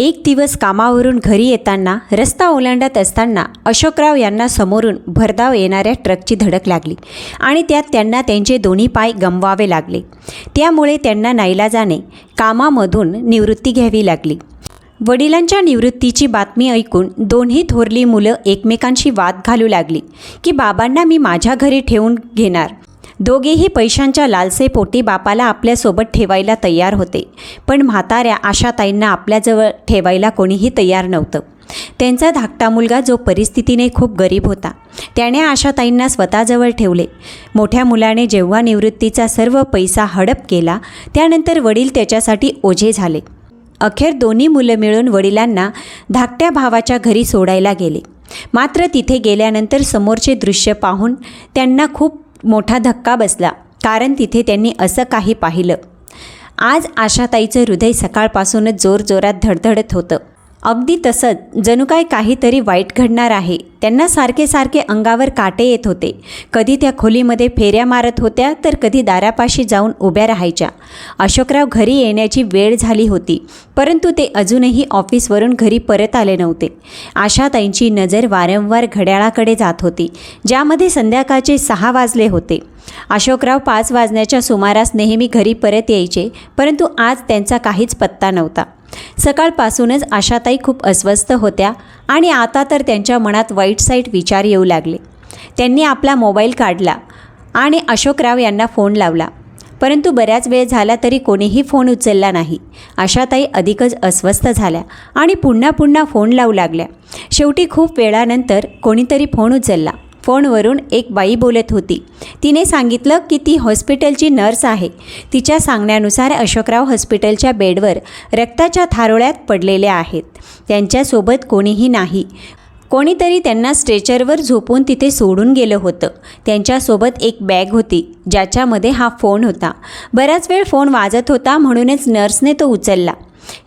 एक दिवस कामावरून घरी येताना रस्ता ओलांडत असताना अशोकराव यांना समोरून भरधाव येणाऱ्या ट्रकची धडक लागली आणि त्यात त्यांना त्यांचे दोन्ही पाय गमवावे लागले. त्यामुळे त्यांना नाईलाजाने कामामधून निवृत्ती घ्यावी लागली. वडिलांच्या निवृत्तीची बातमी ऐकून दोन्ही थोरली मुलं एकमेकांशी वाद घालू लागली की बाबांना मी माझ्या घरी ठेवून घेणार. दोघेही पैशांच्या लालसेपोटी बापाला आपल्यासोबत ठेवायला तयार होते. पण म्हाताऱ्या आशाताईंना आपल्याजवळ ठेवायला कोणीही तयार नव्हतं. त्यांचा धाकटा मुलगा जो परिस्थितीने खूप गरीब होता. त्याने आशाताईंना स्वतःजवळ ठेवले. मोठ्या मुलाने जेव्हा निवृत्तीचा सर्व पैसा हडप केला त्यानंतर वडील त्याच्यासाठी ओझे झाले. अखेर दोन्ही मुलं मिळून वडिलांना धाकट्या भावाच्या घरी सोडायला गेले. मात्र तिथे गेल्यानंतर समोरचे दृश्य पाहून त्यांना खूप मोठा धक्का बसला कारण तिथे त्यांनी असं काही पाहिलं. आज आशाताईचं हृदय सकाळपासूनच जोरजोरात धडधडत होतं. अगदी तसंच जणू काय काहीतरी वाईट घडणार आहे. त्यांना सारखे सारखे अंगावर काटे येत होते. कधी त्या खोलीमध्ये फेऱ्या मारत होत्या तर कधी दारापाशी जाऊन उभ्या राहायच्या. अशोकराव घरी येण्याची वेळ झाली होती परंतु ते अजूनही ऑफिसवरून घरी परत आले नव्हते. आशाताईंची नजर वारंवार घड्याळाकडे जात होती ज्यामध्ये संध्याकाळचे सहा वाजले होते. अशोकराव पाच वाजण्याच्या सुमारास नेहमी घरी परत यायचे परंतु आज त्यांचा काहीच पत्ता नव्हता. सकाळपासूनच आशाताई खूप अस्वस्थ होत्या आणि आता तर त्यांच्या मनात वाईट साईट विचार येऊ लागले. त्यांनी आपला मोबाईल काढला आणि अशोकराव यांना फोन लावला. परंतु बऱ्याच वेळ झाला तरी कोणीही फोन उचलला नाही. आशाताई अधिकच अस्वस्थ झाल्या आणि पुन्हा पुन्हा फोन लावू लागल्या. शेवटी खूप वेळानंतर कोणीतरी फोन उचलला. फोनवरून एक बाई बोलत होती. तिने सांगितलं की ती हॉस्पिटलची नर्स आहे. तिच्या सांगण्यानुसार अशोकराव हॉस्पिटलच्या बेडवर रक्ताच्या थारोळ्यात पडलेल्या आहेत. त्यांच्यासोबत कोणीही नाही. कोणीतरी त्यांना स्ट्रेचरवर झोपून तिथे सोडून गेलं होतं. त्यांच्यासोबत एक बॅग होती ज्याच्यामध्ये हा फोन होता. बराच वेळ फोन वाजत होता म्हणूनच नर्सने तो उचलला.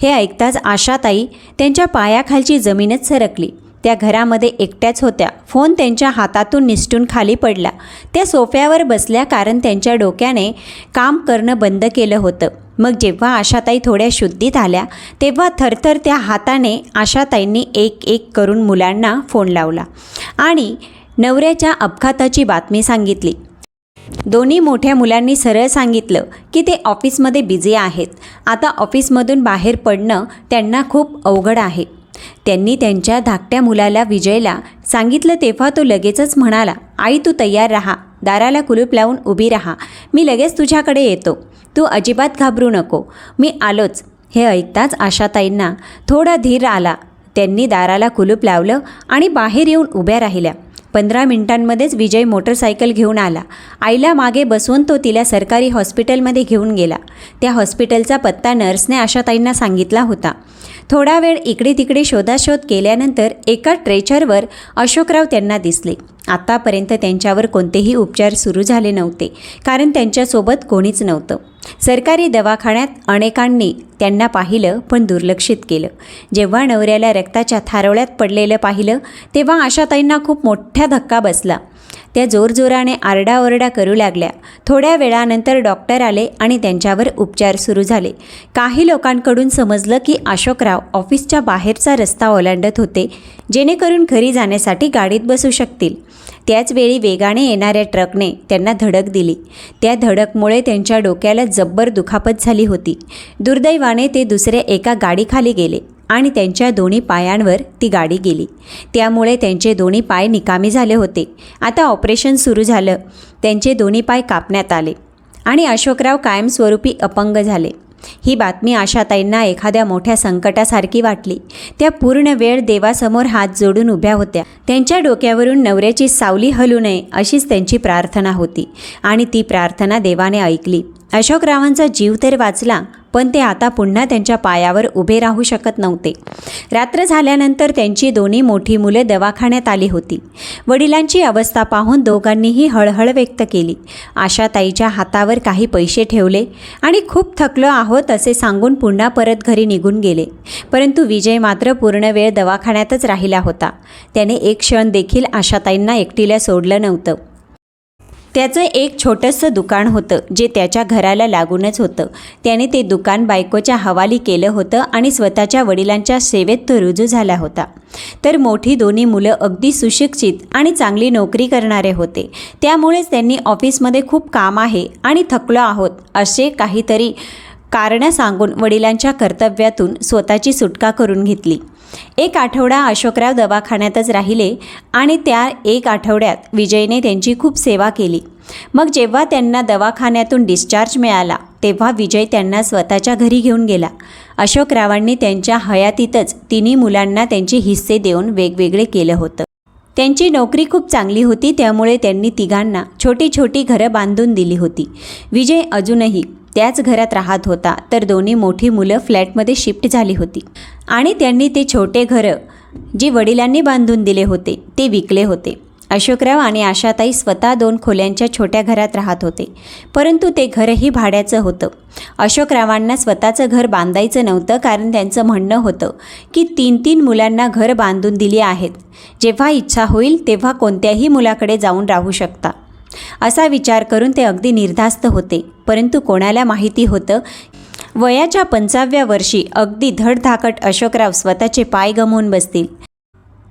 हे ऐकताच आशाताई त्यांच्या पायाखालची जमीनच सरकली. त्या घरामध्ये एकट्याच होत्या. फोन त्यांच्या हातातून निसटून खाली पडला. त्या सोफ्यावर बसल्या कारण त्यांच्या डोक्याने काम करणं बंद केलं होतं. मग जेव्हा आशाताई थोड्या शुद्धीत आल्या तेव्हा थरथर त्या हाताने आशाताईंनी एक एक करून मुलांना फोन लावला आणि नवऱ्याच्या अपघाताची बातमी सांगितली. दोन्ही मोठ्या मुलांनी सरळ सांगितलं की ते ऑफिसमध्ये बिझी आहेत. आता ऑफिसमधून बाहेर पडणं त्यांना खूप अवघड आहे. त्यांनी त्यांच्या धाकट्या मुलाला विजयला सांगितलं तेव्हा तो लगेचच म्हणाला आई तू तयार राहा. दाराला कुलूप लावून उभी राहा. मी लगेच तुझ्याकडे येतो. तू अजिबात घाबरू नको. मी आलोच. हे ऐकताच आशाताईंना थोडा धीर आला. त्यांनी दाराला कुलूप लावलं आणि बाहेर येऊन उभ्या राहिल्या. पंधरा मिनिटांमध्येच विजय मोटरसायकल घेऊन आला. आईला मागे बसवून तो तिला सरकारी हॉस्पिटलमध्ये घेऊन गेला. त्या हॉस्पिटलचा पत्ता नर्सने आशाताईंना सांगितला होता. थोडा वेळ इकडे तिकडे शोधाशोध केल्यानंतर एका ट्रेचरवर अशोकराव त्यांना दिसले. आत्तापर्यंत त्यांच्यावर कोणतेही उपचार सुरू झाले नव्हते कारण त्यांच्यासोबत कोणीच नव्हतं. सरकारी दवाखान्यात अनेकांनी त्यांना पाहिलं पण दुर्लक्षित केलं. जेव्हा नवऱ्याला रक्ताच्या थारोळ्यात पडलेलं पाहिलं तेव्हा आशाताईंना खूप मोठ्या धक्का बसला. त्या जोरजोराने आरडाओरडा करू लागल्या. थोड्या वेळानंतर डॉक्टर आले आणि त्यांच्यावर उपचार सुरू झाले. काही लोकांकडून समजलं की अशोकराव ऑफिसच्या बाहेरचा रस्ता ओलांडत होते जेणेकरून घरी जाण्यासाठी गाडीत बसू शकतील. त्याचवेळी वेगाने येणाऱ्या ट्रकने त्यांना धडक दिली. त्या धडकमुळे त्यांच्या डोक्याला जब्बर दुखापत झाली होती. दुर्दैवाने ते दुसऱ्या एका गाडीखाली गेले. आणि त्यांच्या दोन्ही पायांवर ती गाडी गेली. त्यामुळे त्यांचे दोन्ही पाय निकामी झाले होते. आता ऑपरेशन सुरू झालं. त्यांचे दोन्ही पाय कापण्यात आले. आणि अशोकराव कायमस्वरूपी अपंग झाले. ही बातमी आशाताईंना एखाद्या मोठ्या संकटासारखी वाटली. त्या पूर्ण वेळ देवासमोर हात जोडून उभ्या होत्या. त्यांच्या डोक्यावरून नवऱ्याची सावली हलू नये अशीच त्यांची प्रार्थना होती. आणि ती प्रार्थना देवाने ऐकली. अशोकरावांचा जीव तर वाचला पण ते आता पुन्हा त्यांच्या पायावर उभे राहू शकत नव्हते. रात्र झाल्यानंतर त्यांची दोन्ही मोठी मुले दवाखान्यात आली होती. वडिलांची अवस्था पाहून दोघांनीही हळहळ व्यक्त केली. आशाताईच्या हातावर काही पैसे ठेवले आणि खूप थकलो आहोत असे सांगून पुन्हा परत घरी निघून गेले. परंतु विजय मात्र पूर्ण वेळ दवाखान्यातच राहिला होता. त्याने एक क्षण देखील आशाताईंना एकटीला सोडलं नव्हतं. त्याचं एक छोटंसं दुकान होतं जे त्याच्या घराला लागूनच होतं. त्याने ते दुकान बायकोच्या हवाली केलं होतं आणि स्वतःच्या वडिलांच्या सेवेत तो रुजू झाला होता. तर मोठी दोन्ही मुलं अगदी सुशिक्षित आणि चांगली नोकरी करणारे होते. त्यामुळेच त्यांनी ऑफिसमध्ये खूप काम आहे आणि थकलो आहोत असे काहीतरी कारणं सांगून वडिलांच्या कर्तव्यातून स्वतःची सुटका करून घेतली. एक आठवडा अशोकराव दवाखान्यातच राहिले आणि त्या एक आठवड्यात विजयने त्यांची खूप सेवा केली. मग जेव्हा त्यांना दवाखान्यातून डिस्चार्ज मिळाला तेव्हा विजय त्यांना स्वतःच्या घरी घेऊन गेला. अशोकरावांनी त्यांच्या हयातीतच तिन्ही मुलांना त्यांचे हिस्से देऊन वेगवेगळे केलं होतं. त्यांची नोकरी खूप चांगली होती त्यामुळे त्यांनी तिघांना छोटी छोटी घरं बांधून दिली होती. विजय अजूनही त्याच घरात राहत होता तर दोन्ही मोठी मुलं फ्लॅटमध्ये शिफ्ट झाली होती. आणि त्यांनी ते छोटे घरं जे वडिलांनी बांधून दिले होते ते विकले होते. अशोकराव आणि आशाताई स्वतः दोन खोल्यांच्या छोट्या घरात राहत होते. परंतु ते घरही भाड्याचं होतं. अशोकरावांना स्वतःचं घर बांधायचं नव्हतं कारण त्यांचं म्हणणं होतं की तीन तीन मुलांना घर बांधून दिली आहेत. जेव्हा इच्छा होईल तेव्हा कोणत्याही मुलाकडे जाऊन राहू शकता. असा विचार करून ते अगदी निर्धास्त होते. परंतु कोणाला माहिती होतं? वयाच्या पंचाव्या वर्षी अगदी धडधाकट अशोकराव स्वतःचे पाय गमवून बसतील.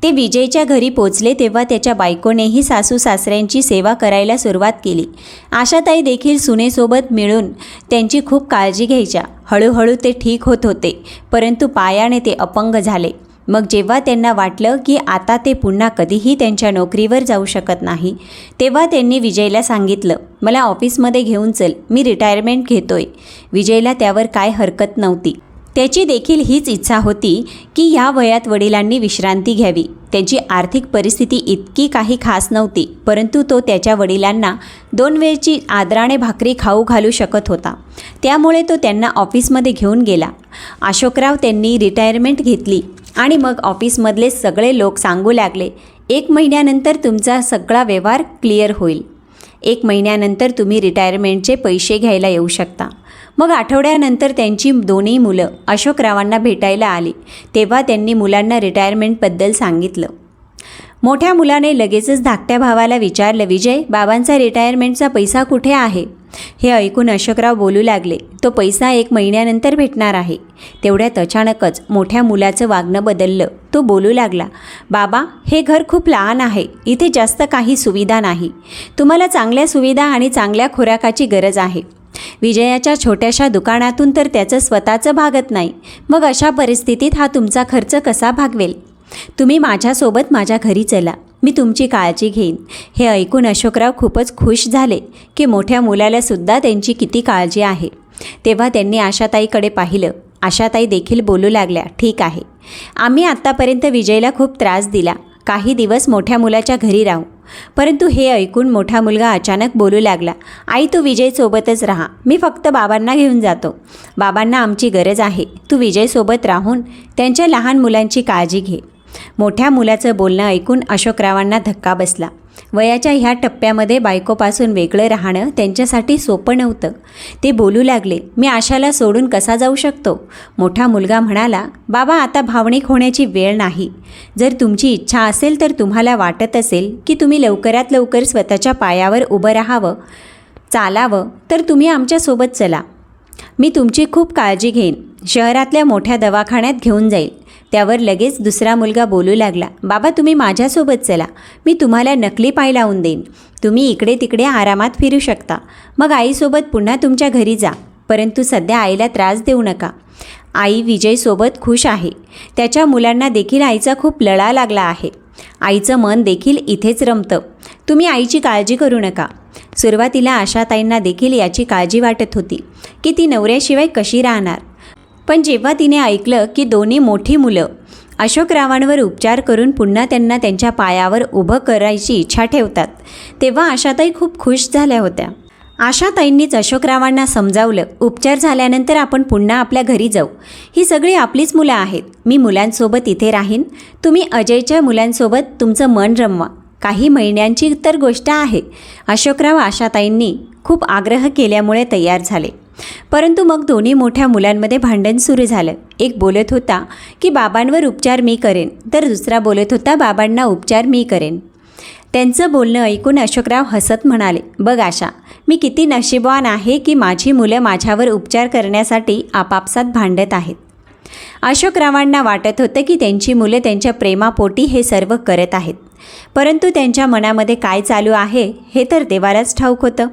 ते विजयच्या घरी पोचले तेव्हा त्याच्या बायकोनेही सासू सासऱ्यांची सेवा करायला सुरुवात केली. आशाताई देखील सुनेसोबत मिळून त्यांची खूप काळजी घ्यायच्या. हळूहळू ते ठीक होत होते परंतु पायाने ते अपंग झाले. मग जेव्हा त्यांना वाटलं की आता ते पुन्हा कधीही त्यांच्या नोकरीवर जाऊ शकत नाही तेव्हा त्यांनी विजयला सांगितलं मला ऑफिसमध्ये घेऊन चल मी रिटायरमेंट घेतोय. विजयला त्यावर काय हरकत नव्हती. त्याची देखील हीच इच्छा होती की या वयात वडिलांनी विश्रांती घ्यावी. त्यांची आर्थिक परिस्थिती इतकी काही खास नव्हती परंतु तो त्याच्या वडिलांना दोन वेळची आदराने भाकरी खाऊ घालू शकत होता. त्यामुळे तो त्यांना ऑफिसमध्ये घेऊन गेला. अशोकराव त्यांनी रिटायरमेंट घेतली. आणि मग ऑफिसमधले सगळे लोक सांगू लागले एक महिन्यानंतर तुमचा सगळा व्यवहार क्लिअर होईल. एक महिन्यानंतर तुम्ही रिटायरमेंटचे पैसे घ्यायला येऊ शकता. मग आठवड्यानंतर त्यांची दोन्ही मुलं अशोकरावांना भेटायला आली. तेव्हा त्यांनी मुलांना रिटायरमेंटबद्दल सांगितलं. मोठ्या मुलाने लगेचच धाकट्या भावाला विचारलं विजय बाबांचा रिटायरमेंटचा पैसा कुठे आहे? हे ऐकून अशोकराव बोलू लागले तो पैसा एक महिन्यानंतर भेटणार आहे. तेवढ्यात अचानकच मोठ्या मुलाचं वागणं बदललं. तो बोलू लागला बाबा हे घर खूप लहान आहे इथे जास्त काही सुविधा नाही. तुम्हाला चांगल्या सुविधा आणि चांगल्या खुराकाची गरज आहे. विजयाच्या छोट्याशा दुकानातून तर त्याचं स्वतःचं भागत नाही. मग अशा परिस्थितीत हा तुमचा खर्च कसा भागवेल? तुम्ही माझ्यासोबत माझ्या घरी चला. मी तुमची काळजी घेईन. हे ऐकून अशोकराव खूपच खुश झाले की मोठ्या मुलालासुद्धा त्यांची किती काळजी आहे. तेव्हा त्यांनी आशाताईकडे पाहिलं. आशाताई देखील बोलू लागल्या ठीक आहे. आम्ही आत्तापर्यंत विजयला खूप त्रास दिला. काही दिवस मोठ्या मुलाच्या घरी राहू. परंतु हे ऐकून मोठा मुलगा अचानक बोलू लागला आई तू विजयसोबतच राहा. मी फक्त बाबांना घेऊन जातो. बाबांना आमची गरज आहे. तू विजयसोबत राहून त्यांच्या लहान मुलांची काळजी घे. मोठ्या मुलाचं बोलणं ऐकून अशोकरावांना धक्का बसला. वयाच्या ह्या टप्प्यामध्ये बायकोपासून वेगळं राहणं त्यांच्यासाठी सोपं नव्हतं. ते बोलू लागले मी आशाला सोडून कसा जाऊ शकतो? मोठा मुलगा म्हणाला बाबा आता भावनिक होण्याची वेळ नाही. जर तुमची इच्छा असेल तर तुम्हाला वाटत असेल की तुम्ही लवकरात लवकर स्वतःच्या पायावर उभं राहावं चालावं तर तुम्ही आमच्यासोबत चला. मी तुमची खूप काळजी घेईन. शहरातल्या मोठ्या दवाखान्यात घेऊन जाईल. त्यावर लगेच दुसरा मुलगा बोलू लागला बाबा तुम्ही माझ्यासोबत चला मी तुम्हाला नकली पाय लावून देईन. तुम्ही इकडे तिकडे आरामात फिरू शकता. मग आईसोबत पुन्हा तुमच्या घरी जा परंतु सध्या आईला त्रास देऊ नका. आई विजयसोबत खुश आहे. त्याच्या मुलांना देखील आईचा खूप लळा लागला आहे. आईचं मन देखील इथेच रमतं. तुम्ही आईची काळजी करू नका. सुरुवातीला आशाताईंना देखील याची काळजी वाटत होती की ती नवऱ्याशिवाय कशी राहणार? पण जेव्हा तिने ऐकलं की दोन्ही मोठी मुलं अशोकरावांवर उपचार करून पुन्हा त्यांना त्यांच्या पायावर उभं करायची इच्छा ठेवतात तेव्हा आशाताई खूप खुश झाल्या होत्या. आशाताईंनीच अशोकरावांना समजावलं उपचार झाल्यानंतर आपण पुन्हा आपल्या घरी जाऊ. ही सगळी आपलीच मुलं आहेत. मी मुलांसोबत इथे राहीन. तुम्ही अजयच्या मुलांसोबत तुमचं मन रमवा. काही महिन्यांची तर गोष्ट आहे. अशोकराव आशाताईंनी खूप आग्रह केल्यामुळे तयार झाले. परंतु मग दोन्ही मोठ्या मुलांमध्ये भांडण सुरू झालं. एक बोलत होता की बाबांवर उपचार मी करेन. तर दुसरा बोलत होता बाबांना उपचार मी करेन. त्यांचं बोलणं ऐकून अशोकराव हसत म्हणाले बघ आशा मी किती नशीबवान आहे की माझी मुलं माझ्यावर उपचार करण्यासाठी आपापसात भांडत आहेत. अशोकरावांना वाटत होतं की त्यांची मुलं त्यांच्या प्रेमापोटी हे सर्व करत आहेत. परंतु त्यांच्या मनामध्ये काय चालू आहे हे तर देवालाच ठाऊक होतं.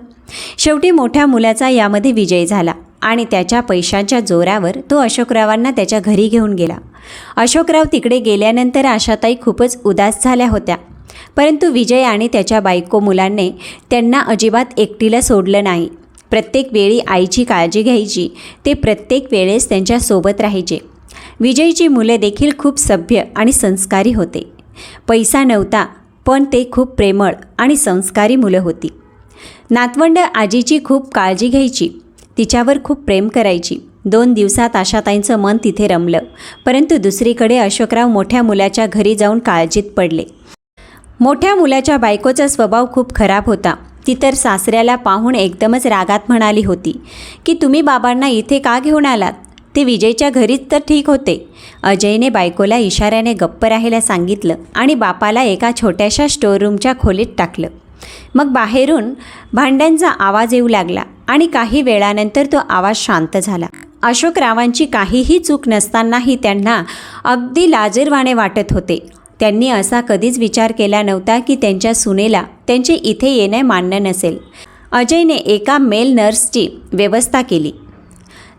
शेवटी मोठ्या मुलाचा यामध्ये विजय झाला आणि त्याच्या पैशांच्या जोरावर तो अशोकरावांना त्याच्या घरी घेऊन गेला. अशोकराव तिकडे गेल्यानंतर आशाताई खूपच उदास झाल्या होत्या. परंतु विजय आणि त्याच्या बायको मुलांनी त्यांना अजिबात एकटीला सोडलं नाही. प्रत्येक वेळी आईची काळजी घ्यायची ते प्रत्येक वेळेस त्यांच्यासोबत राहायचे. विजयची मुले देखील खूप सभ्य आणि संस्कारी होते. पैसा नव्हता पण ते खूप प्रेमळ आणि संस्कारी मुलं होती. नातवंड आजीची खूप काळजी घ्यायची. तिच्यावर खूप प्रेम करायची. दोन दिवसात आशाताईंचं मन तिथे रमलं. परंतु दुसरीकडे अशोकराव मोठ्या मुलाच्या घरी जाऊन काळजीत पडले. मोठ्या मुलाच्या बायकोचा स्वभाव खूप खराब होता. ती तर सासऱ्याला पाहून एकदमच रागात म्हणाली होती की तुम्ही बाबांना इथे का घेऊन आलात? ते विजयच्या घरीच तर ठीक होते. अजयने बायकोला इशाऱ्याने गप्प राहायला सांगितलं आणि बापाला एका छोट्याशा स्टोअररूमच्या खोलीत टाकलं. मग बाहेरून भांड्यांचा आवाज येऊ लागला आणि काही वेळानंतर तो आवाज शांत झाला. अशोकरावांची काहीही चूक नसतानाही त्यांना अगदी लाजीरवाणे वाटत होते. त्यांनी असा कधीच विचार केला नव्हता की त्यांच्या सुनेला त्यांचे इथे येणे मान्य नसेल. अजयने एका मेल नर्सची व्यवस्था केली.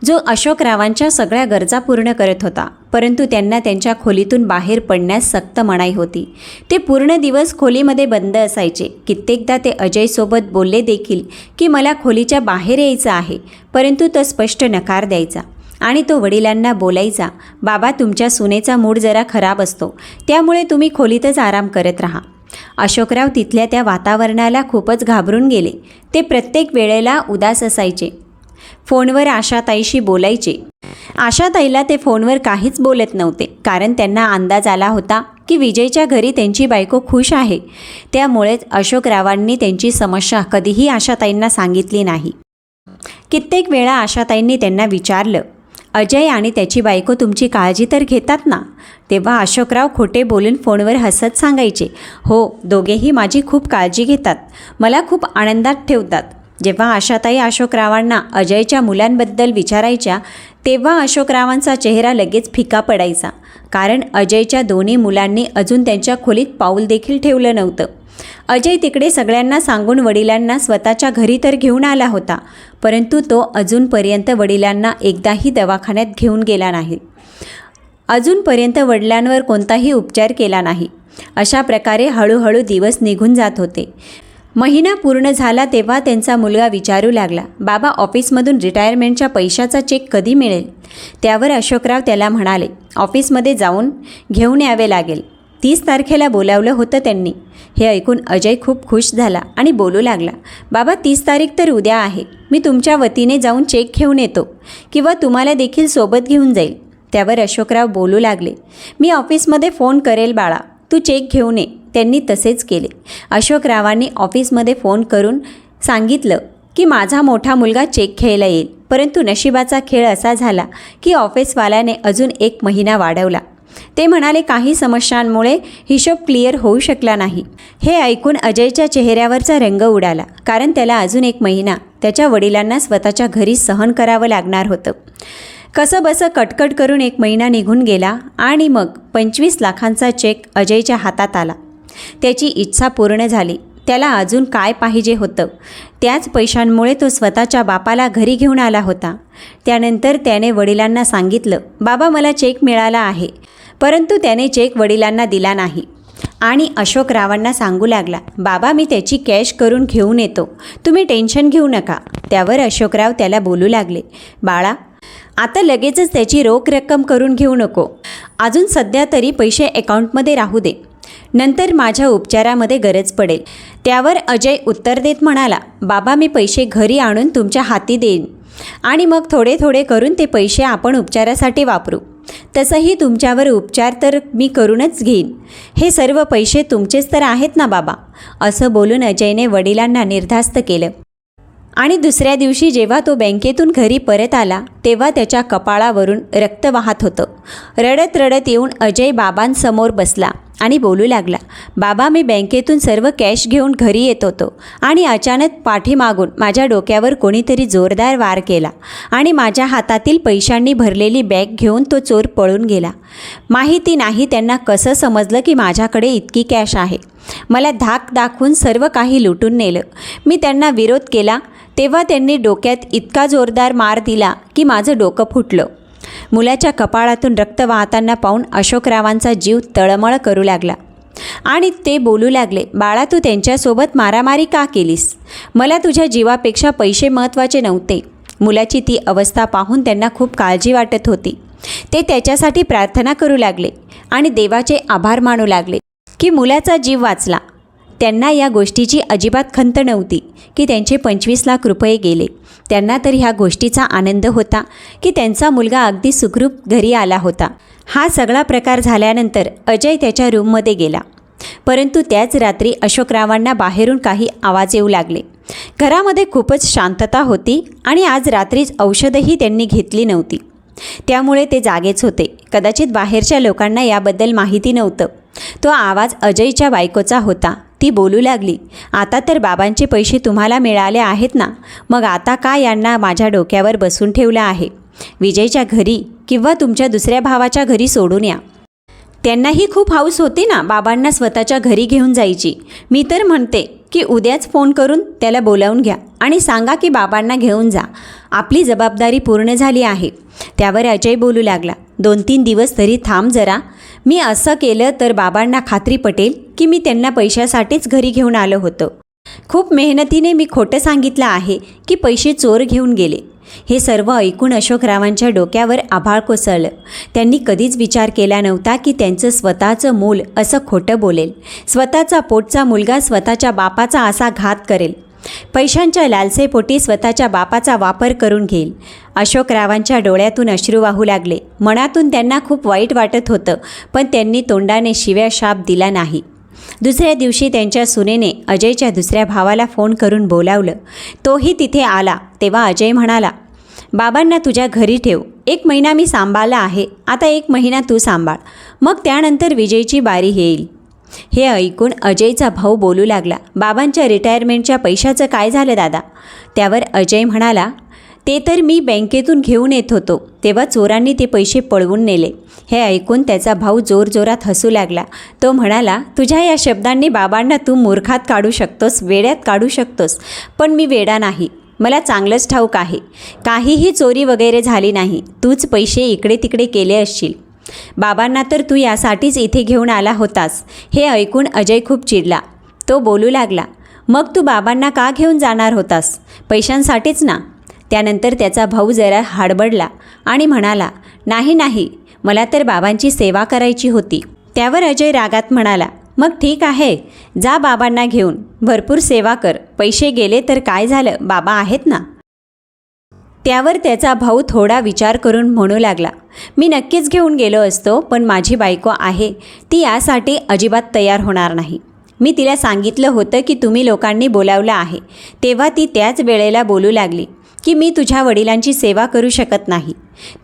जो अशोकरावांच्या सगळ्या गरजा पूर्ण करत होता परंतु त्यांना त्यांच्या खोलीतून बाहेर पडण्यास सक्त मनाई होती. ते पूर्ण दिवस खोलीमध्ये बंद असायचे. कित्येकदा ते अजयसोबत बोलले देखील की मला खोलीच्या बाहेर यायचं आहे. परंतु तो स्पष्ट नकार द्यायचा आणि तो वडिलांना बोलायचा बाबा तुमच्या सुनेचा मूड जरा खराब असतो. त्यामुळे तुम्ही खोलीतच आराम करत राहा. अशोकराव तिथल्या त्या वातावरणाला खूपच घाबरून गेले. ते प्रत्येक वेळेला उदास असायचे. फोनवर आशाताईशी बोलायचे. आशाताईला ते फोनवर काहीच बोलत नव्हते कारण त्यांना अंदाज आला होता की विजयच्या घरी त्यांची बायको खुश आहे. त्यामुळेच अशोकरावांनी त्यांची समस्या कधीही आशाताईंना सांगितली नाही. कित्येक वेळा आशाताईंनी त्यांना विचारलं अजय आणि त्याची बायको तुमची काळजी तर घेतात ना? तेव्हा अशोकराव खोटे बोलून फोनवर हसत सांगायचे हो दोघेही माझी खूप काळजी घेतात. मला खूप आनंदात ठेवतात. जेव्हा आशाताई अशोकरावांना अजयच्या मुलांबद्दल विचारायच्या तेव्हा अशोकरावांचा चेहरा लगेच फिका पडायचा. कारण अजयच्या दोन्ही मुलांनी अजून त्यांच्या खोलीत पाऊल देखील ठेवलं नव्हतं. अजय तिकडे सगळ्यांना सांगून वडिलांना स्वतःच्या घरी तर घेऊन आला होता परंतु तो अजूनपर्यंत वडिलांना एकदाही दवाखान्यात घेऊन गेला नाही. अजूनपर्यंत वडिलांवर कोणताही उपचार केला नाही. अशा प्रकारे हळूहळू दिवस निघून जात होते. महिना पूर्ण झाला तेव्हा त्यांचा मुलगा विचारू लागला बाबा ऑफिसमधून रिटायरमेंटच्या पैशाचा चेक कधी मिळेल? त्यावर अशोकराव त्याला म्हणाले ऑफिसमध्ये जाऊन घेऊन यावे लागेल. तीस तारखेला बोलावलं होतं त्यांनी. हे ऐकून अजय खूप खुश झाला आणि बोलू लागला बाबा तीस तारीख तर उद्या आहे. मी तुमच्या वतीने जाऊन चेक घेऊन येतो किंवा तुम्हाला देखील सोबत घेऊन जाईल. त्यावर अशोकराव बोलू लागले मी ऑफिसमध्ये फोन करेल बाळा. तू चेक घेऊन ये. त्यांनी तसेच केले. अशोकरावांनी ऑफिसमध्ये फोन करून सांगितलं की माझा मोठा मुलगा चेक खेळायला येईल. परंतु नशिबाचा खेळ असा झाला की ऑफिसवाल्याने अजून एक महिना वाढवला. ते म्हणाले काही समस्यांमुळे हिशोब क्लिअर होऊ शकला नाही. हे ऐकून अजयच्या चेहऱ्यावरचा रंग उडाला कारण त्याला अजून एक महिना त्याच्या वडिलांना स्वतःच्या घरी सहन करावं लागणार होतं. कसं बसं कटकट करून एक महिना निघून गेला आणि मग पंचवीस लाखांचा चेक अजयच्या हातात आला. त्याची इच्छा पूर्ण झाली. त्याला अजून काय पाहिजे होतं? त्याच पैशांमुळे तो स्वतःच्या बापाला घरी घेऊन आला होता. त्यानंतर त्याने वडिलांना सांगितलं बाबा मला चेक मिळाला आहे. परंतु त्याने चेक वडिलांना दिला नाही. आणि अशोकरावांना सांगू लागला बाबा मी त्याची कॅश करून घेऊन येतो. तुम्ही टेन्शन घेऊ नका. त्यावर अशोकराव त्याला बोलू लागले बाळा आता लगेचच त्याची रोख रक्कम करून घेऊ नको. अजून सध्या तरी पैसे अकाउंटमध्ये राहू दे. नंतर माझ्या उपचारामध्ये गरज पडेल. त्यावर अजय उत्तर देत म्हणाला बाबा मी पैसे घरी आणून तुमच्या हाती देईन. आणि मग थोडे थोडे करून ते पैसे आपण उपचारासाठी वापरू. तसंही तुमच्यावर उपचार तर मी करूनच घेईन. हे सर्व पैसे तुमचेच तर आहेत ना बाबा? असं बोलून अजयने वडिलांना निर्धास्त केलं. आणि दुसऱ्या दिवशी जेव्हा तो बँकेतून घरी परत आला तेव्हा त्याच्या कपाळावरून रक्त वाहत होतं. रडत रडत येऊन अजय बाबांसमोर बसला. आणि बोलू लागला बाबा मी बँकेतून सर्व कॅश घेऊन घरी येत होतो आणि अचानक पाठीमागून माझ्या डोक्यावर कोणीतरी जोरदार वार केला आणि माझ्या हातातील पैशांनी भरलेली बॅग घेऊन तो चोर पळून गेला. माहिती नाही त्यांना कसं समजलं की माझ्याकडे इतकी कॅश आहे. मला धाक दाखवून सर्व काही लुटून नेलं. मी त्यांना विरोध केला तेव्हा त्यांनी डोक्यात इतका जोरदार मार दिला की माझं डोकं फुटलं. मुलाच्या कपाळातून रक्त वाहताना पाहून अशोकरावांचा जीव तळमळ करू लागला. आणि ते बोलू लागले बाळा तू त्यांच्यासोबत मारामारी का केलीस? मला तुझ्या जीवापेक्षा पैसे महत्त्वाचे नव्हते. मुलाची ती अवस्था पाहून त्यांना खूप काळजी वाटत होती. ते त्याच्यासाठी प्रार्थना करू लागले आणि देवाचे आभार मानू लागले की मुलाचा जीव वाचला. त्यांना या गोष्टीची अजिबात खंत नव्हती की त्यांचे पंचवीस लाख रुपये गेले. त्यांना तर ह्या गोष्टीचा आनंद होता की त्यांचा मुलगा अगदी सुखरूप घरी आला होता. हा सगळा प्रकार झाल्यानंतर अजय त्याच्या रूममध्ये गेला. परंतु त्याच रात्री अशोकरावांना बाहेरून काही आवाज येऊ लागले. घरामध्ये खूपच शांतता होती आणि आज रात्रीच औषधही त्यांनी घेतली नव्हती. त्यामुळे ते जागेच होते. कदाचित बाहेरच्या लोकांना याबद्दल माहिती नव्हतं. तो आवाज अजयच्या बायकोचा होता. ती बोलू लागली. आता तर बाबांचे पैसे तुम्हाला मिळाले आहेत ना? मग आता का यांना माझ्या डोक्यावर बसून ठेवलं आहे? विजयच्या घरी किंवा तुमच्या दुसऱ्या भावाच्या घरी सोडून या. त्यांनाही खूप हाऊस होती ना बाबांना स्वतःच्या घरी घेऊन जायची. मी तर म्हणते की उद्याच फोन करून त्याला बोलावून घ्या आणि सांगा की बाबांना घेऊन जा. आपली जबाबदारी पूर्ण झाली आहे. त्यावर अजय बोलू लागला. दोन तीन दिवस तरी थांब जरा. मी असं केलं तर बाबांना खात्री पटेल की मी त्यांना पैशासाठीच घरी घेऊन आलं होतं. खूप मेहनतीने मी खोटं सांगितलं आहे की पैसे चोर घेऊन गेले. हे सर्व ऐकून अशोकरावांच्या डोक्यावर आभाळ कोसळलं. त्यांनी कधीच विचार केला नव्हता की त्यांचं स्वतःचं मूल असं खोटं बोलेल. स्वतःचा पोटचा मुलगा स्वतःच्या बापाचा असा घात करेल. पैशांच्या लालसेपोटी स्वतःच्या बापाचा वापर करून घेईल. अशोकरावांच्या डोळ्यातून अश्रू वाहू लागले. मनातून त्यांना खूप वाईट वाटत होतं पण त्यांनी तोंडाने शिव्या शाप दिला नाही. दुसऱ्या दिवशी त्यांच्या सुनेने अजयच्या दुसऱ्या भावाला फोन करून बोलावलं. तोही तिथे आला तेव्हा अजय म्हणाला बाबांना तुझ्या घरी ठेव. एक महिना मी सांभाळला आहे. आता एक महिना तू सांभाळ. मग त्यानंतर विजयची बारी येईल. हे ऐकून अजयचा भाऊ बोलू लागला बाबांच्या रिटायरमेंटच्या पैशाचं काय झालं दादा? त्यावर अजय म्हणाला ते तर मी बँकेतून घेऊन येत होतो तेव्हा चोरांनी ते पैसे पळवून नेले. हे ऐकून त्याचा भाऊ जोरजोरात हसू लागला. तो म्हणाला तुझ्या या शब्दांनी बाबांना तू मूर्खात काढू शकतोस वेड्यात काढू शकतोस पण मी वेडा नाही. मला चांगलंच ठाऊक आहे. काहीही चोरी वगैरे झाली नाही. तूच पैसे इकडे तिकडे केले असशील. बाबांना तर तू यासाठीच इथे घेऊन आला होतास. हे ऐकून अजय खूप चिडला. तो बोलू लागला मग तू बाबांना का घेऊन जाणार होतास? पैशांसाठीच ना. त्यानंतर त्याचा भाऊ जरा हाडबडला आणि म्हणाला नाही नाही मला तर बाबांची सेवा करायची होती. त्यावर अजय रागात म्हणाला मग ठीक आहे जा बाबांना घेऊन भरपूर सेवा कर पैसे गेले तर काय झालं बाबा आहेत ना? त्यावर त्याचा भाऊ थोडा विचार करून म्हणू लागला मी नक्कीच घेऊन गेलो असतो पण माझी बायको आहे ती यासाठी अजिबात तयार होणार नाही. मी तिला सांगितलं होतं की तुम्ही लोकांनी बोलावलं आहे. तेव्हा ती त्याच वेळेला बोलू लागली की मी तुझ्या वडिलांची सेवा करू शकत नाही.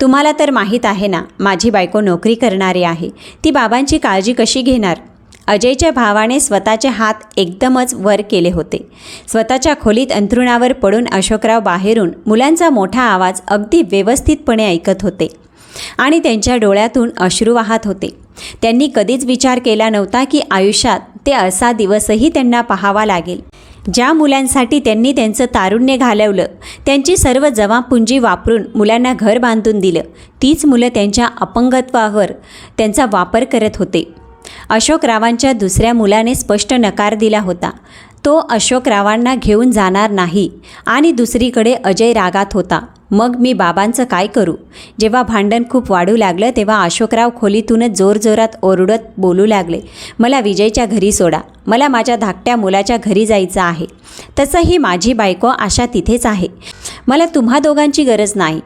तुम्हाला तर माहीत आहे ना माझी बायको नोकरी करणारी आहे. ती बाबांची काळजी कशी घेणार? अजयच्या भावाने स्वतःचे हात एकदमच वर केले होते. स्वतःच्या खोलीत अंथरुणावर पडून अशोकराव बाहेरून मुलांचा मोठा आवाज अगदी व्यवस्थितपणे ऐकत होते आणि त्यांच्या डोळ्यातून अश्रू वाहत होते. त्यांनी कधीच विचार केला नव्हता की आयुष्यात ते असा दिवसही त्यांना पाहावा लागेल. ज्या मुलांसाठी त्यांनी त्यांचं तारुण्य घालवलं त्यांची सर्व जमापुंजी वापरून मुलांना घर बांधून दिलं तीच मुलं त्यांच्या अपंगत्वावर त्यांचा वापर करत होते. अशोकरावांच्या दुसऱ्या मुलाने स्पष्ट नकार दिला होता. तो अशोकरावांना घेऊन जाणार नाही आणि दुसरीकडे अजय रागात होता. मग मी बाबांचं काय करू? जेव्हा भांडण खूप वाढू लागलं तेव्हा अशोकराव खोलीतूनच जोरजोरात ओरडत बोलू लागले मला विजयच्या घरी सोडा. मला माझ्या धाकट्या मुलाच्या घरी जायचं आहे. तसंही माझी बायको आशा तिथेच आहे. मला तुम्हा दोघांची गरज नाही.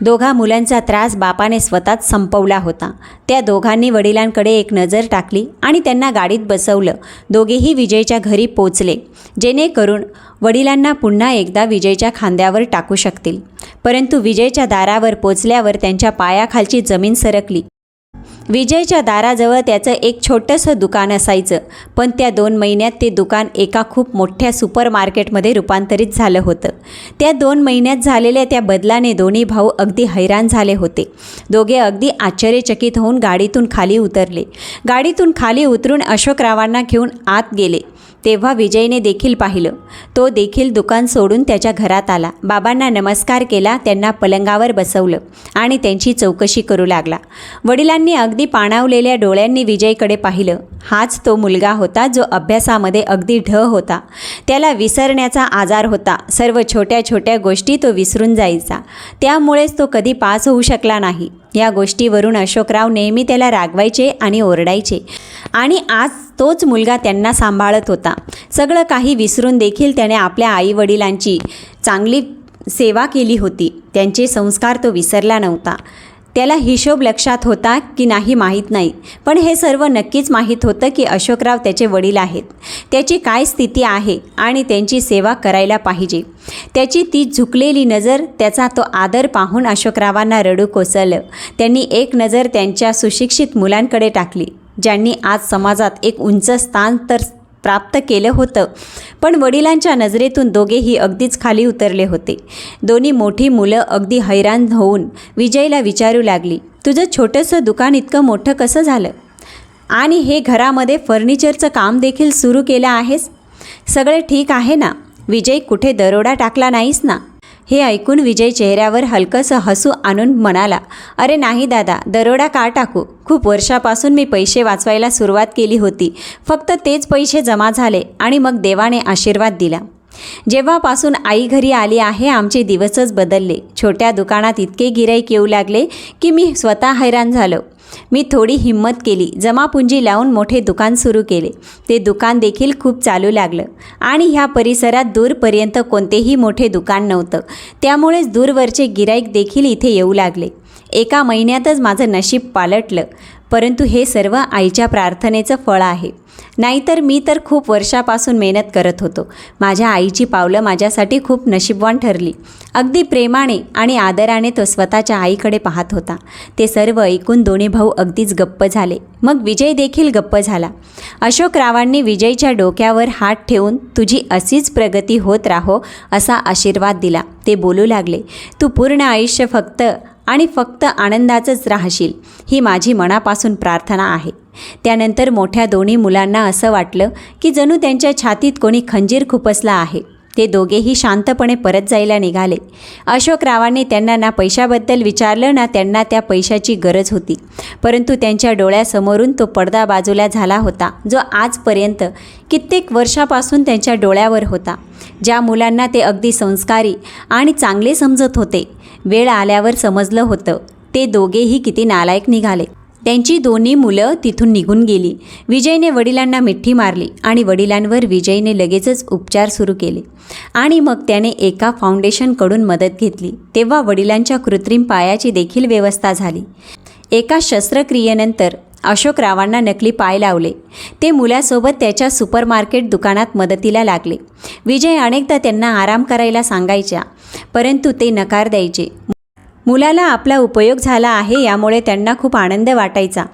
दोघा मुलांचा त्रास बापाने स्वतःच संपवला होता. त्या दोघांनी वडिलांकडे एक नजर टाकली आणि त्यांना गाडीत बसवलं. दोघेही विजयच्या घरी पोचले. जेणेकरून वडिलांना पुन्हा एकदा विजयच्या खांद्यावर टाकू शकतील. परंतु विजयच्या दारावर पोचल्यावर त्यांच्या पायाखालची जमीन सरकली. विजयच्या दाराजवळ त्याचं एक छोटंसं दुकान असायचं. पण त्या दोन महिन्यात ते दुकान एका खूप मोठ्या सुपर मार्केटमध्ये रूपांतरित झालं होतं. त्या दोन महिन्यात झालेल्या त्या बदलाने दोन्ही भाऊ अगदी हैराण झाले होते. दोघे अगदी आश्चर्यचकित होऊन गाडीतून खाली उतरले. गाडीतून खाली उतरून अशोकरावांना घेऊन आत गेले. तेव्हा विजयने देखील पाहिलं. तो देखील दुकान सोडून त्याच्या घरात आला. बाबांना नमस्कार केला त्यांना पलंगावर बसवलं आणि त्यांची चौकशी करू लागला. वडिलांनी अगदी पाणावलेल्या डोळ्यांनी विजयकडे पाहिलं. हाच तो मुलगा होता जो अभ्यासामध्ये अगदी ढ होता. त्याला विसरण्याचा आजार होता. सर्व छोट्या छोट्या गोष्टी तो विसरून जायचा. त्यामुळेच तो कधी पास होऊ शकला नाही. या गोष्टीवरून अशोकराव नेहमी त्याला रागवायचे आणि ओरडायचे. आणि आज तोच मुलगा त्यांना सांभाळत होता. सगळं काही विसरून देखील त्याने आपल्या आईवडिलांची चांगली सेवा केली होती. त्यांचे संस्कार तो विसरला नव्हता. त्याला हिशोब लक्षात होता की नाही माहीत नाही. पण हे सर्व नक्कीच माहीत होतं की अशोकराव त्याचे वडील आहेत. त्याची काय स्थिती आहे आणि त्यांची सेवा करायला पाहिजे. त्याची ती झुकलेली नजर त्याचा तो आदर पाहून अशोकरावांना रडू कोसळलं. त्यांनी एक नजर त्यांच्या सुशिक्षित मुलांकडे टाकली ज्यांनी आज समाजात एक उंच स्थान तर प्राप्त केलं होतं. पण वडिलांच्या नजरेतून दोघेही अगदीच खाली उतरले होते. दोन्ही मोठी मुलं अगदी हैराण होऊन विजयला विचारू लागली तुझं छोटंसं दुकान इतकं मोठं कसं झालं? आणि हे घरामध्ये फर्निचरचं काम देखील सुरू केलं आहेस? सगळे ठीक आहे ना? विजय कुठे दरोडा टाकला नाहीस ना? हे ऐकून विजय चेहऱ्यावर हलकंसं हसू आणून म्हणाला अरे नाही दादा दरोडा का टाकू? खूप वर्षापासून मी पैसे वाचवायला सुरुवात केली होती. फक्त तेच पैसे जमा झाले आणि मग देवाने आशीर्वाद दिला. जेव्हापासून आई घरी आली आहे आमचे दिवसच बदलले. छोट्या दुकानात इतके गिराईक येऊ लागले की मी स्वतः हैराण झालो. मी थोडी हिंमत केली. जमापुंजी लावून मोठे दुकान सुरू केले. ते दुकान देखील खूप चालू लागलं. आणि ह्या परिसरात दूरपर्यंत कोणतेही मोठे दुकान नव्हतं. त्यामुळेच दूरवरचे गिराईक देखील इथे येऊ लागले. एका महिन्यातच माझं नशीब पालटलं. परंतु हे सर्व आईच्या प्रार्थनेचं फळ आहे. नाहीतर मी तर खूप वर्षापासून मेहनत करत होतो. माझ्या आईची पावलं माझ्यासाठी खूप नशीबवान ठरली. अगदी प्रेमाने आणि आदराने तो स्वतःच्या आईकडे पाहत होता. ते सर्व ऐकून दोन्ही भाऊ अगदीच गप्प झाले. मग विजय देखील गप्प झाला. अशोकरावांनी विजयच्या डोक्यावर हात ठेवून तुझी अशीच प्रगती होत राहो असा आशीर्वाद दिला. ते बोलू लागले तू पूर्ण आयुष्य फक्त आणि फक्त आनंदाचंच राहशील ही माझी मनापासून प्रार्थना आहे. त्यानंतर मोठ्या दोन्ही मुलांना असं वाटलं की जणू त्यांच्या छातीत कोणी खंजीर खुपसला आहे. ते दोघेही शांतपणे परत जायला निघाले. अशोकरावांनी त्यांना ना पैशाबद्दल विचारलं ना त्यांना त्या पैशाची गरज होती. परंतु त्यांच्या डोळ्यासमोरून तो पडदा बाजूला झाला होता जो आजपर्यंत कित्येक वर्षापासून त्यांच्या डोळ्यावर होता. ज्या मुलांना ते अगदी संस्कारी आणि चांगले समजत होते वेळ आल्यावर समजलं होतं. ते दोघेही किती नालायक निघाले. त्यांची दोन्ही मुलं तिथून निघून गेली. विजयने वडिलांना मिठी मारली आणि वडिलांवर विजयने लगेचच उपचार सुरू केले. आणि मग त्याने एका फाउंडेशनकडून मदत घेतली. तेव्हा वडिलांच्या कृत्रिम पायाची देखील व्यवस्था झाली. एका शस्त्रक्रियेनंतर अशोकरावांना नकली पाय लावले. ते मुलासोबत त्याच्या सुपरमार्केट दुकानात मदतीला लागले. विजय अनेकदा त्यांना आराम करायला सांगायच्या परंतु ते नकार द्यायचे. मुलाला आपला उपयोग झाला आहे यामुळे त्यांना खूप आनंद वाटायचा.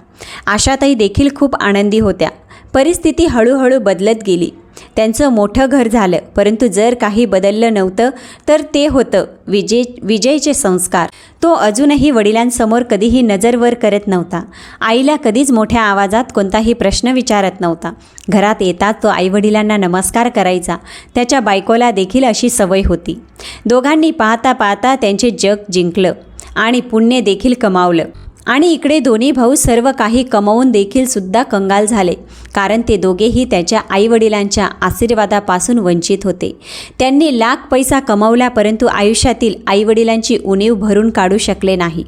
आशाताई देखील खूप आनंदी होत्या. परिस्थिती हळूहळू बदलत गेली. त्यांचं मोठं घर झालं. परंतु जर काही बदललं नव्हतं तर ते होतं विजय विजयचे संस्कार. तो अजूनही वडिलांसमोर कधीही नजरवर करत नव्हता. आईला कधीच मोठ्या आवाजात कोणताही प्रश्न विचारत नव्हता. घरात येताच तो आईवडिलांना नमस्कार करायचा. त्याच्या बायकोला देखील अशी सवय होती. दोघांनी पाहता पाहता त्यांचे जग जिंकलं आणि पुण्य देखील कमावलं. आणि इकडे दोन्ही भाऊ सर्व काही कमवून देखील सुद्धा कंगाल झाले कारण ते दोघेही त्यांच्या आईवडिलांच्या आशीर्वादापासून वंचित होते. त्यांनी लाख पैसा कमवला परंतु आयुष्यातील आईवडिलांची उणीव भरून काढू शकले नाही.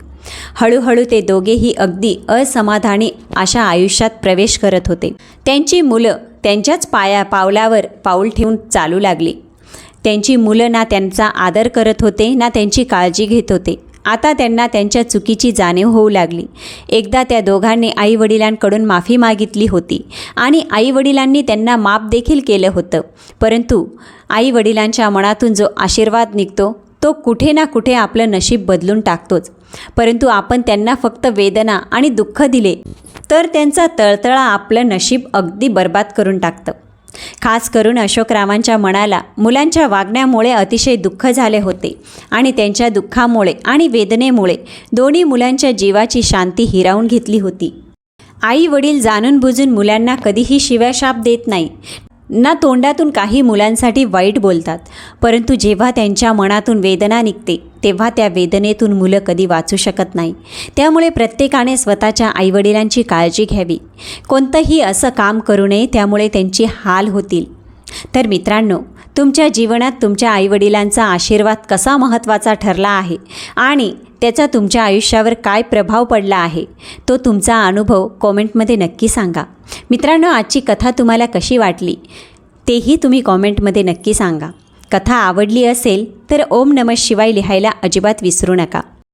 हळूहळू ते दोघेही अगदी असमाधानी अशा आयुष्यात प्रवेश करत होते. त्यांची मुलं त्यांच्याच पाया पावलावर पाऊल ठेवून चालू लागली. त्यांची मुलं ना त्यांचा आदर करत होते ना त्यांची काळजी घेत होते. आता त्यांना त्यांच्या चुकीची जाणीव होऊ लागली. एकदा त्या दोघांनी आईवडिलांकडून माफी मागितली होती आणि आईवडिलांनी त्यांना माफ देखील केलं होतं. परंतु आईवडिलांच्या मनातून जो आशीर्वाद निघतो तो कुठे ना कुठे आपलं नशीब बदलून टाकतोच. परंतु आपण त्यांना फक्त वेदना आणि दुःख दिले तर त्यांचा तळतळा आपलं नशीब अगदी बर्बाद करून टाकतं. खास करून अशोकरावांच्या मनाला मुलांच्या वागण्यामुळे अतिशय दुःख झाले होते आणि त्यांच्या दुःखामुळे आणि वेदनेमुळे दोन्ही मुलांच्या जीवाची शांती हिरावून घेतली होती. आई वडील जाणून बुजून मुलांना कधीही शिव्याशाप देत नाही ना तोंडातून काही मुलांसाठी वाईट बोलतात परंतु जेव्हा त्यांच्या मनातून वेदना निघते तेव्हा त्या वेदनेतून मुलं कधी वाचू शकत नाही. त्यामुळे प्रत्येकाने स्वतःच्या आईवडिलांची काळजी घ्यावी. कोणतंही असं काम करू नये त्यामुळे त्यांची हाल होतील. तर मित्रांनो तुमच्या जीवनात तुमच्या आईवडिलांचा आशीर्वाद कसा महत्त्वाचा ठरला आहे? आणि त्याचा तुमच्या आयुष्यावर काय प्रभाव पडला आहे तो तुमचा अनुभव कॉमेंटमध्ये नक्की सांगा. मित्रांनो आजची कथा तुम्हाला कशी वाटली तेही तुम्ही कॉमेंटमध्ये नक्की सांगा. कथा आवडली असेल तर ओम नमः शिवाय लिहायला अजिबात विसरू नका.